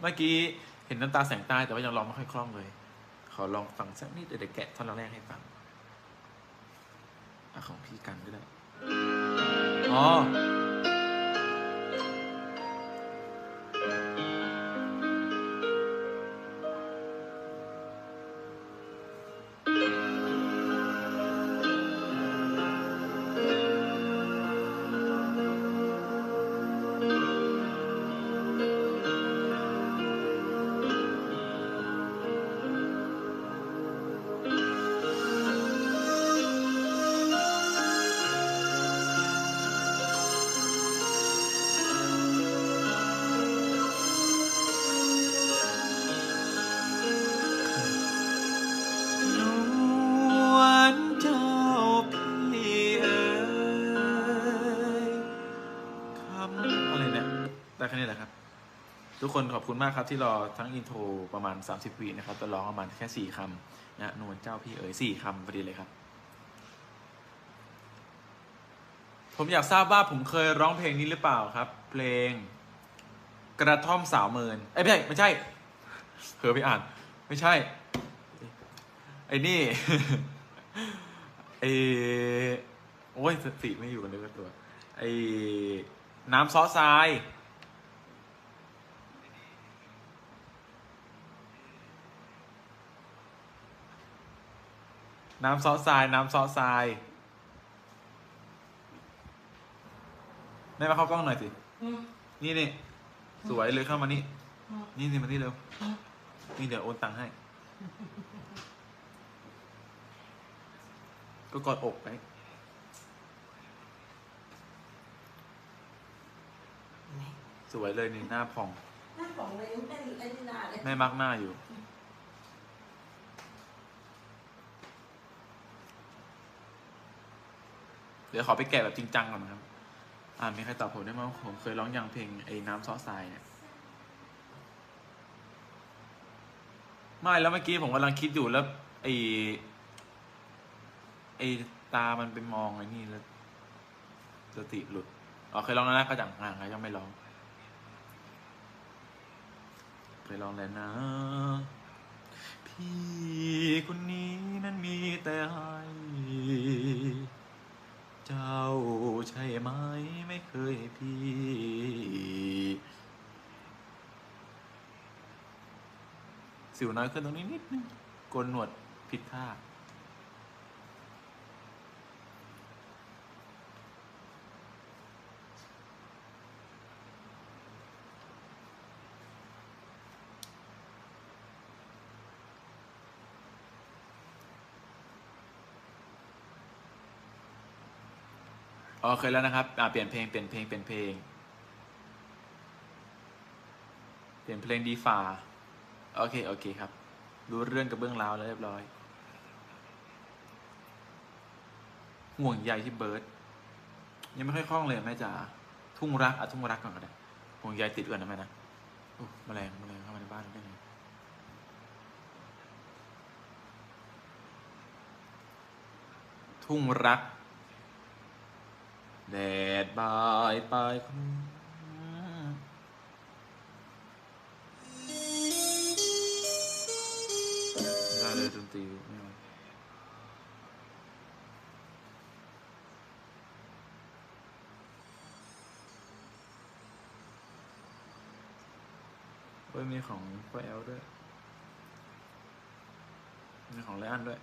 เมื่อกี้เห็นน้ำตาแสงใต้แต่ว่ายังร้องไม่ค่อยคล่องเลย ขอลองฟังสักนิดเดี๋ยวแกะท่อนแรกให้ฟังอของพี่กันก็ได้อ๋อ แค่นี้แหละครับ ทุกคนขอบคุณมากครับที่รอทั้งอินโทรประมาณ 30วินะครับแต่ร้องประมาณแค่4คำนะนวลเจ้าพี่เอ๋ย4คำพอดีเลยครับ ผมอยากทราบว่าผมเคยร้องเพลงนี้หรือเปล่าครับ เพลง กระท่อมสาวเมินเอ้ไม่ใช่ไม่ใช่เผลอไปอ่าน ไม่ใช่ ไอ้นี่ไอ้โอ้ยสติไม่อยู่กันเลยก็ตัวไอ้น้ำซอสทราย น้ำซอสทราย น้ำซอสทรายแม่มาเข้ากล้องหน่อยสิ อืมนี่นี่สวยเลยเข้ามานี่ อืมนี่สิมาที่เร็ว นี่เดี๋ยวโอนตังค์ให้ ก็กอดอกไป สวยเลยนี่หน้าผ่อง หน้าของเลยไม่ไอ้นี่นาเลยแม่มักหน้าอยู่เดี๋ยวขอไปแกะแบบจริงจังก่อนนะครับ อ่ามีใครตอบผมได้ไหมว่าผมเคยร้องยังเพลงไอ้น้ำซอสทรายเนี่ยไม่แล้วเมื่อกี้ผมกำลังคิดอยู่แล้วไอ้ไอ้ตามันไปมองไอ้นี่แล้วสติหลุดอ๋อเคยร้องแล้วนะกระจังห่างไงยังไม่ร้องเคยร้องแล้วนะ พี่คนนี้นั้นมีแต่ห้เจ้าใช่ไหมไม่เคยให้พี่ สิวน้อยขึ้นตรงนี้นิดนึงโกนหนวดผิดท่า อ๋อเคยแล้วนะครับอ่าเปลี่ยนเพลงเปลี่ยนเพลงเปลี่ยนเพลง เปลี่ยนเพลงดีฝาโอเคโอเคครับ รู้เรื่องกับเบื้องราวแล้วเรียบร้อย ห่วงใยที่เบิร์ดยังไม่ค่อยคล่องเลยแม่จ๋าทุ่งรักอะทุ่งรักก่อนก็ได้ห่วงใยติดก่อนนะแม่นะโอ้แมลงแมลงเข้ามาในบ้านได้ไงทุ่งรัก แดดบายปลายคลุ้มไม่ได้เลยดนตรีไม่เอาเฮ้ยมีของพ่อแอลด้วย มีของไรอันด้วย